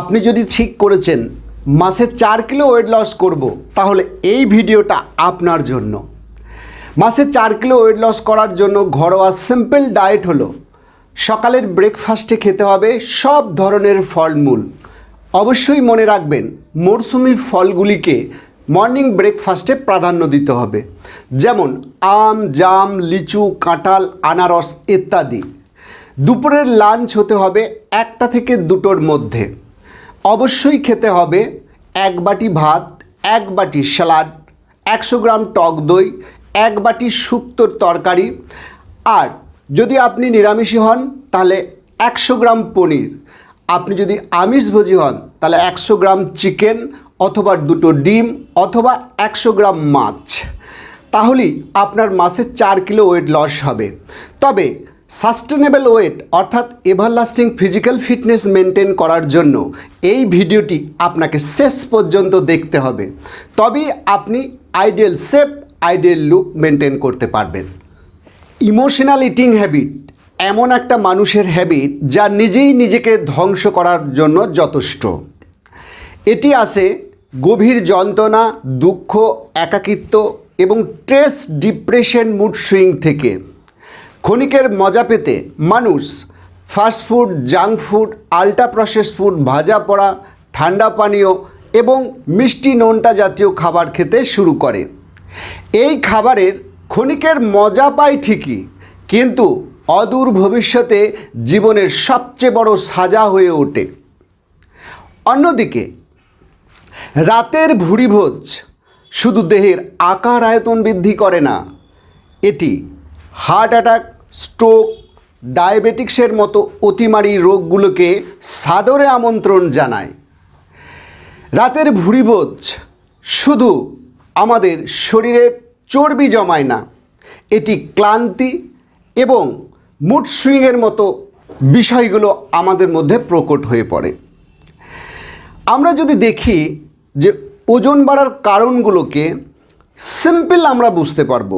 আপনি যদি ঠিক করেছেন, মাসে চার কিলো ওয়েট লস করব, তাহলে এই ভিডিওটা আপনার জন্য। মাসে চার কিলো ওয়েট লস করার জন্য ঘরোয়া সিম্পল ডায়েট হলো, সকালের ব্রেকফাস্টে খেতে হবে সব ধরনের ফলমূল। অবশ্যই মনে রাখবেন মরশুমি ফলগুলিকে মর্নিং ব্রেকফাস্টে প্রাধান্য দিতে হবে। যেমন আম, জাম, লিচু, কাঁঠাল, আনারস ইত্যাদি। দুপুরের লাঞ্চ হতে হবে একটা থেকে দুটোর মধ্যে। অবশ্যই খেতে হবে এক বাটি ভাত, এক বাটি স্যালাড, একশো গ্রাম টক দই, এক বাটি শুক্তোর তরকারি। আর যদি আপনি নিরামিষী হন, তাহলে একশো গ্রাম পনির। আপনি যদি আমিষভোজী হন, তাহলে একশো গ্রাম চিকেন অথবা দুটো ডিম অথবা একশো গ্রাম মাছ। তাহলেই আপনার মাসে চার কিলো ওয়েট লস হবে। তবে সাস্টেনেবল ওয়েট, অর্থাৎ এভারলাস্টিং ফিজিক্যাল ফিটনেস মেনটেন করার জন্য এই ভিডিওটি আপনাকে শেষ পর্যন্ত দেখতে হবে। তবেই আপনি ideal shape, ideal look maintain করতে পারবেন। ইমোশনাল ইটিং হ্যাবিট এমন একটা মানুষের হ্যাবিট যা নিজেই নিজেকে ধ্বংস করার জন্য যথেষ্ট। এটি আসে গভীর যন্ত্রণা, দুঃখ, একাকিত্ব এবং স্ট্রেস, ডিপ্রেশন, মুড সুইং থেকে। ক্ষণিকের মজা পেতে মানুষ fast food junk food ultra process food ভাজা পড়া, ঠান্ডা পানীয় এবং মিষ্টি নোনটা জাতীয় খাবার খেতে শুরু করে। এই খাবারের ক্ষণিকের মজা পায় ঠিকই, কিন্তু অদূর ভবিষ্যতে জীবনের সবচেয়ে বড় সাজা হয়ে ওঠে। অন্যদিকে, রাতের ভুরিভোজ শুধু দেহের আকার আয়তন বৃদ্ধি করে না, এটি হার্ট অ্যাটাক স্ট্রোক ডায়াবেটিক্সের মতো অতিমারী রোগগুলোকে সাদরে আমন্ত্রণ জানায়। রাতের ভুরিভোজ শুধু আমাদের শরীরে চর্বি জমায় না, এটি ক্লান্তি এবং মুড সুইংয়ের মতো বিষয়গুলো আমাদের মধ্যে প্রকট হয়ে পড়ে। আমরা যদি দেখি যে ওজন বাড়ার কারণগুলোকে সিম্পল আমরা বুঝতে পারব।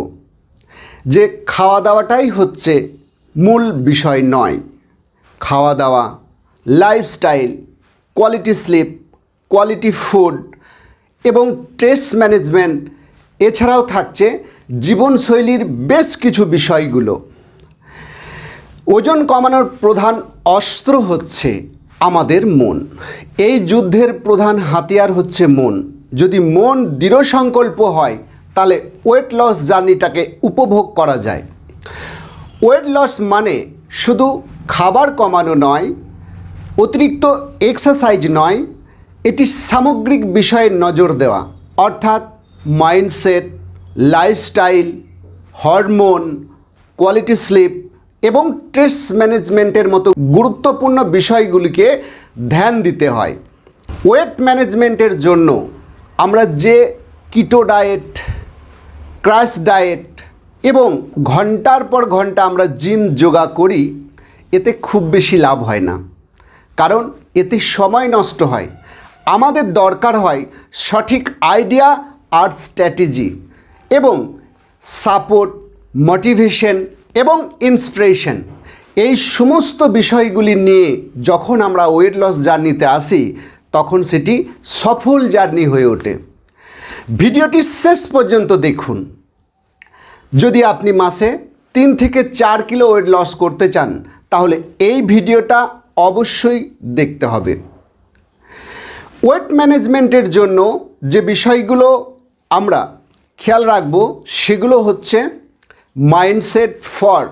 যে খাওয়া দাওয়াটাই হচ্ছে মূল বিষয় নয়। খাওয়া দাওয়া lifestyle quality sleep quality food এবং স্ট্রেস ম্যানেজমেন্ট এছাড়াও থাকছে জীবনশৈলীর বেশ কিছু বিষয়গুলো। ওজন কমানোর প্রধান অস্ত্র হচ্ছে আমাদের মন। এই যুদ্ধের প্রধান হাতিয়ার হচ্ছে মন। যদি মন দৃঢ় সংকল্প হয় তাহলে ওয়েট লস জার্নিটাকে উপভোগ করা যায়। ওয়েট লস মানে শুধু খাবার কমানো নয়, অতিরিক্ত এক্সারসাইজ নয়, এটি সামগ্রিক বিষয়ে নজর দেওয়া। অর্থাৎ mindset lifestyle hormone quality sleep এবং স্ট্রেস ম্যানেজমেন্টের মতো গুরুত্বপূর্ণ বিষয়গুলিকে ধ্যান দিতে হয়। ওয়েট ম্যানেজমেন্টের জন্য আমরা যে কিটো ডায়েট ক্রাশ ডায়েট এবং ঘণ্টার পর ঘণ্টা আমরা জিম, যোগা করি, এতে খুব বেশি লাভ হয় না। কারণ এতে সময় নষ্ট হয়। আমাদের দরকার হয় সঠিক আইডিয়া আর স্ট্র্যাটেজি এবং সাপোর্ট, মোটিভেশন এবং ইন্সপিরেশন। এই সমস্ত বিষয়গুলি নিয়ে যখন আমরা ওয়েট লস জার্নিতে আসি, তখন সেটি সফল জার্নি হয়ে ওঠে। ভিডিওটি শেষ পর্যন্ত দেখুন। যদি আপনি মাসে তিন থেকে চার কিলো ওয়েট লস করতে চান, তাহলে এই ভিডিওটা অবশ্যই দেখতে হবে। ওয়েট ম্যানেজমেন্টের জন্য যে বিষয়গুলো আমরা খেয়াল রাখব, সেগুলো হচ্ছে mindset for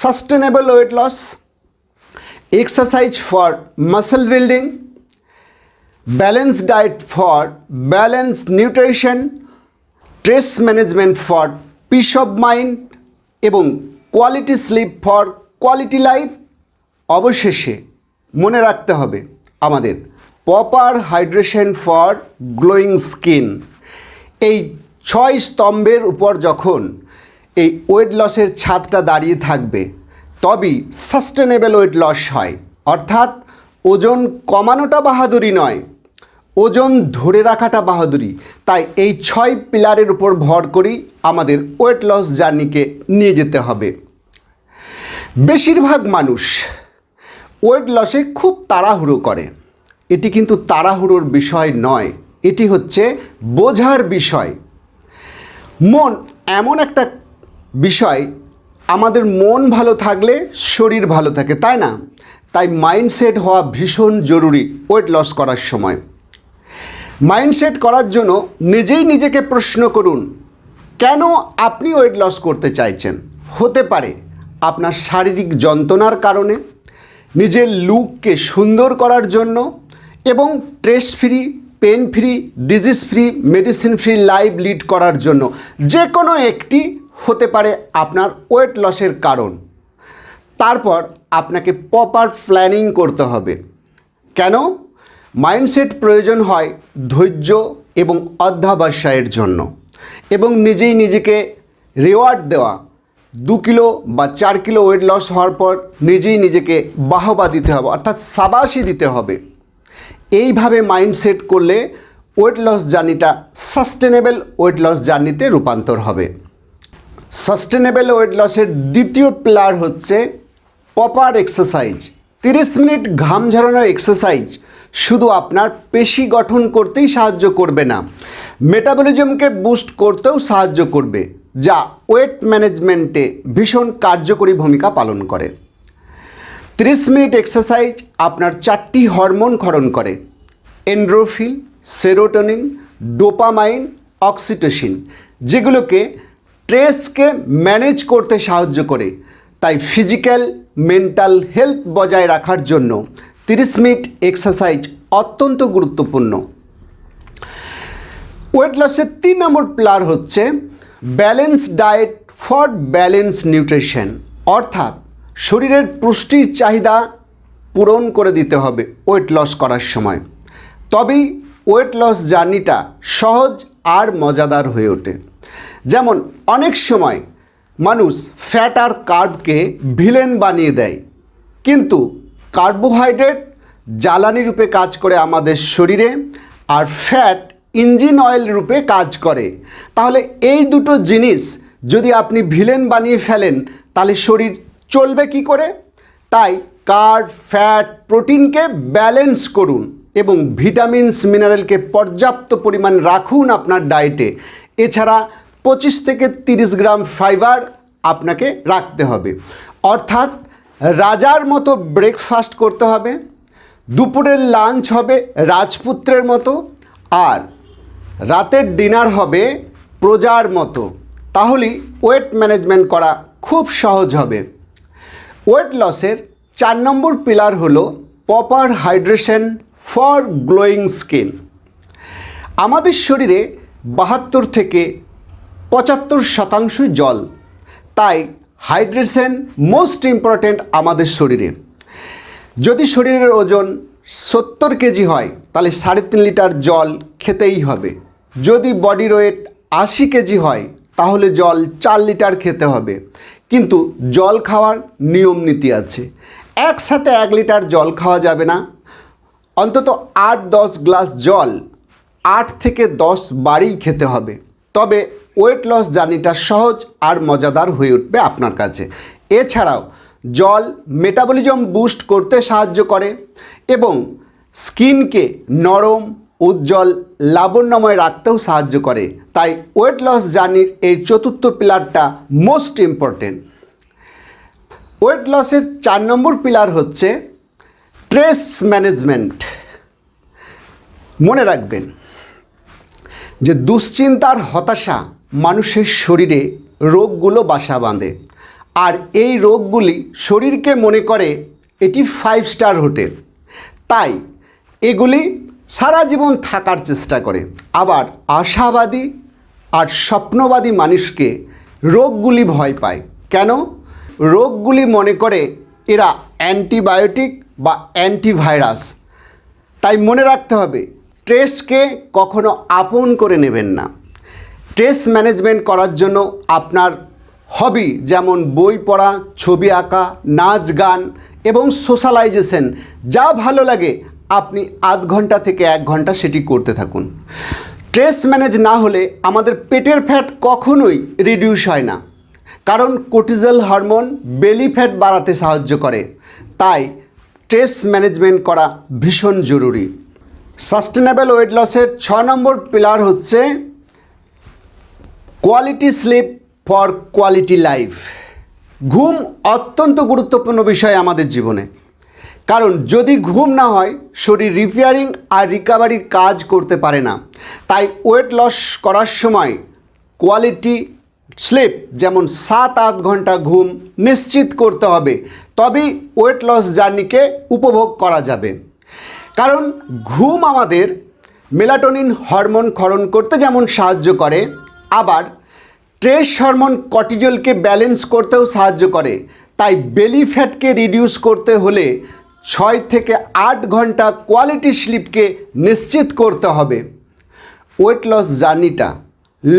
sustainable weight loss exercise for muscle building balance diet for balance nutrition stress management for peace of mind এবং quality sleep for quality life অবশেষে মনে রাখতে হবে আমাদের proper hydration for glowing skin. এই ছয় স্তম্ভের উপর যখন এই ওয়েট লসের ছাদটা দাঁড়িয়ে থাকবে, তবেই সাস্টেনেবল ওয়েট লস হয়। অর্থাৎ ওজন কমানোটা বাহাদুরি নয় ওজন ধরে রাখাটা বাহাদুরি। তাই এই ছয় পিলারের উপর ভর করেই আমাদের ওয়েট লস জার্নিকে নিয়ে যেতে হবে। বেশিরভাগ মানুষ ওয়েট লসে খুব তাড়াহুড়ো করে। এটি কিন্তু তাড়াহুড়োর বিষয় নয়, এটি হচ্ছে বোঝার বিষয়। মন এমন একটা বিষয়, আমাদের মন ভালো থাকলে শরীর ভালো থাকে, তাই না? তাই মাইন্ডসেট হওয়া ভীষণ জরুরি ওয়েট লস করার সময়। মাইন্ডসেট করার জন্য নিজেই নিজেকে প্রশ্ন করুন, কেন আপনি ওয়েট লস করতে চাইছেন? হতে পারে আপনার শারীরিক যন্ত্রণার কারণে, নিজের লুককে সুন্দর করার জন্য এবং stress free pain free disease free medicine free life lead করার জন্য। যে কোনো একটি হতে পারে আপনার ওয়েট লসের কারণ। তারপর আপনাকে প্রপার প্ল্যানিং করতে হবে। কেন? মাইন্ডসেট প্রয়োজন হয় ধৈর্য এবং অধ্যাবসায়ের জন্য। এবং নিজেই নিজেকে রেওয়ার্ড দেওয়া, দু কিলো বা চার কিলো ওয়েট লস হওয়ার পর নিজেই নিজেকে বাহবা দিতে হবে, অর্থাৎ সাবাসই দিতে হবে। এইভাবে মাইন্ডসেট করলে ওয়েট লস জার্নিটা সাস্টেনেবল ওয়েট লস জার্নিতে রূপান্তর হবে। সাস্টেনেবল ওয়েট লসের দ্বিতীয় প্লার হচ্ছে প্রপার এক্সারসাইজ তিরিশ মিনিট ঘাম ঝরানো এক্সারসাইজ শুধু আপনার পেশি গঠন করতেই সাহায্য করবে না। মেটাবলিজমকে বুস্ট করতেও সাহায্য করবে, যা ওয়েট ম্যানেজমেন্টে ভীষণ কার্যকরী ভূমিকা পালন করে। তিরিশ মিনিট এক্সারসাইজ আপনার চারটি হরমোন ক্ষরণ করে এন্ড্রোফিল সেরোটোনিন ডোপামাইন অক্সিটোসিন যেগুলোকে স্ট্রেসকে ম্যানেজ করতে সাহায্য করে, তাই ফিজিক্যাল মেন্টাল হেলথ বজায় রাখার জন্য তিরিশ মিনিট এক্সারসাইজ অত্যন্ত গুরুত্বপূর্ণ। ওয়েট লসের তিন নম্বর প্লার হচ্ছে balance diet for balance nutrition অর্থাৎ শরীরের পুষ্টির চাহিদা পূরণ করে দিতে হবে ওয়েট লস করার সময়। তবেই ওয়েট লস জার্নিটা সহজ আর মজাদার হয়ে ওঠে। যেমন অনেক সময় মানুষ ফ্যাট আর কার্বকে ভিলেন বানিয়ে দেয়, কিন্তু কার্বোহাইড্রেট জ্বালানি রূপে কাজ করে আমাদের শরীরে আর ফ্যাট ইঞ্জিন অয়েল রূপে কাজ করে। তাহলে এই দুটো জিনিস যদি আপনি ভিলেন বানিয়ে ফেলেন, তাহলে শরীর চলবে কি করে? তাই কার্ব, ফ্যাট, প্রোটিনকে ব্যালেন্স করুন এবং ভিটামিনস, মিনারেলকে পর্যাপ্ত পরিমাণ রাখুন আপনার ডায়েটে। এছাড়া পঁচিশ থেকে তিরিশ গ্রাম ফাইবার আপনাকে রাখতে হবে। অর্থাৎ রাজার মতো ব্রেকফাস্ট করতে হবে, দুপুরের লাঞ্চ হবে রাজপুত্রের মতো, আর রাতের ডিনার হবে প্রজার মতো। তাহলেই ওয়েট ম্যানেজমেন্ট করা খুব সহজ হবে। ওয়েট লসের চার নম্বর পিলার হলো proper hydration for glowing skin আমাদের শরীরে বাহাত্তর থেকে পঁচাত্তর শতাংশই জল, তাই হাইড্রেশন মোস্ট ইম্পর্ট্যান্ট আমাদের শরীরে। যদি শরীরের ওজন সত্তর কেজি হয়, তাহলে সাড়ে তিন লিটার জল খেতেই হবে। যদি বডির ওয়েট আশি কেজি হয়, তাহলে জল চার লিটার খেতে হবে। কিন্তু জল খাওয়ার নিয়ম নীতি আছে। একসাথে এক লিটার জল খাওয়া যাবে না। অন্তত আট দশ গ্লাস জল আট থেকে দশ বারই খেতে হবে। তবে ওয়েট লস জার্নিটা সহজ আর মজাদার হয়ে উঠবে আপনার কাছে। এছাড়াও, জল মেটাবলিজম বুস্ট করতে সাহায্য করে এবং স্কিনকে নরম, উজ্জ্বল, লাবণ্যময় রাখতেও সাহায্য করে। তাই ওয়েট লস জার্নির এই চতুর্থ পিলারটা মোস্ট ইম্পর্টেন্ট ওয়েট লসের চার নম্বর পিলার হচ্ছে স্ট্রেস ম্যানেজমেন্ট মনে রাখবেন যে দুশ্চিন্তার হতাশা মানুষের শরীরে রোগগুলো বাসা বাঁধে। আর এই রোগগুলি শরীরকে মনে করে এটি ফাইভ স্টার হোটেল। তাই এগুলি সারা জীবন থাকার চেষ্টা করে। আবার আশাবাদী আর স্বপ্নবাদী মানুষকে রোগগুলি ভয় পায়। কেন? রোগগুলি মনে করে এরা অ্যান্টিবায়োটিক বা অ্যান্টিভাইরাস। তাই মনে রাখতে হবে স্ট্রেসকে কখনো আপন করে নেবেন না। স্ট্রেস ম্যানেজমেন্ট করার জন্য আপনার হবি যেমন বই পড়া, ছবি আঁকা, নাচ গান এবং সোশ্যালাইজেশন যা ভালো লাগে, আপনি আধ ঘণ্টা থেকে এক ঘণ্টা সেটি করতে থাকুন। স্ট্রেস ম্যানেজ না হলে আমাদের পেটের ফ্যাট কখনোই রিডিউস হয় না। কারণ কোর্টিজল হরমোন বেলি ফ্যাট বাড়াতে সাহায্য করে। তাই স্ট্রেস ম্যানেজমেন্ট করা ভীষণ জরুরি। সাস্টেনেবল ওয়েট লসের ছ নম্বর পিলার হচ্ছে quality sleep for quality life ঘুম অত্যন্ত গুরুত্বপূর্ণ বিষয় আমাদের জীবনে। কারণ যদি ঘুম না হয়, শরীর রিপেয়ারিং আর রিকভারির কাজ করতে পারে না। তাই ওয়েট লস করার সময় কোয়ালিটি স্লিপ যেমন সাত আট ঘণ্টা ঘুম নিশ্চিত করতে হবে। তবেই ওয়েট লস জার্নিকে উপভোগ করা যাবে। কারণ ঘুম আমাদের মেলাটোনিন হরমোন ক্ষরণ করতে যেমন সাহায্য করে, আবার স্ট্রেস হরমোন কর্টিজলকে ব্যালেন্স করতেও সাহায্য করে। তাই বেলি ফ্যাটকে রিডিউস করতে হলে ছয় থেকে আট ঘণ্টা কোয়ালিটি স্লিপকে নিশ্চিত করতে হবে। ওয়েট লস জার্নিটা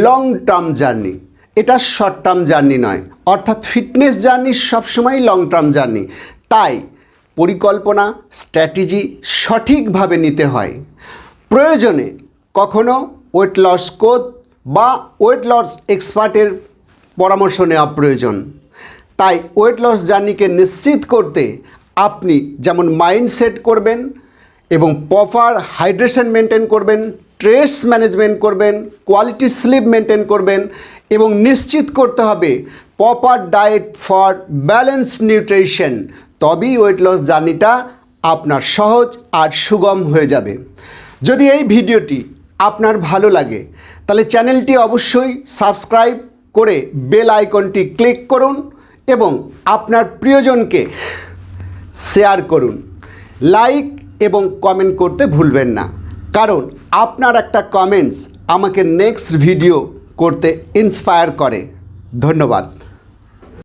লং টার্ম জার্নি। এটা শর্ট টার্ম জার্নি নয়, অর্থাৎ ফিটনেস জার্নি সবসময় লং টার্ম জার্নি। তাই পরিকল্পনা, স্ট্র্যাটেজি সঠিকভাবে নিতে হয়। প্রয়োজনে কখনো ওয়েট লস কোচ বা ওয়েট লস এক্সপার্টের পরামর্শ নেওয়া প্রয়োজন। তাই ওয়েট লস জার্নিকে নিশ্চিত করতে আপনি যেমন মাইন্ডসেট করবেন এবং প্রপার হাইড্রেশন মেনটেন করবেন স্ট্রেস ম্যানেজমেন্ট করবেন কোয়ালিটি স্লিপ মেনটেন করবেন এবং নিশ্চিত করতে হবে proper diet for balance nutrition তবেই ওয়েট লস জার্নিটা আপনার সহজ আর সুগম হয়ে যাবে। যদি এই ভিডিওটি আপনার ভালো লাগে, তাহলে চ্যানেলটি অবশ্যই সাবস্ক্রাইব করে বেল আইকনটি ক্লিক করুন এবং আপনার প্রিয়জনকে শেয়ার করুন। লাইক এবং কমেন্ট করতে ভুলবেন না, কারণ আপনার একটা কমেন্টস আমাকে নেক্সট ভিডিও করতে ইন্সপায়ার করে। ধন্যবাদ।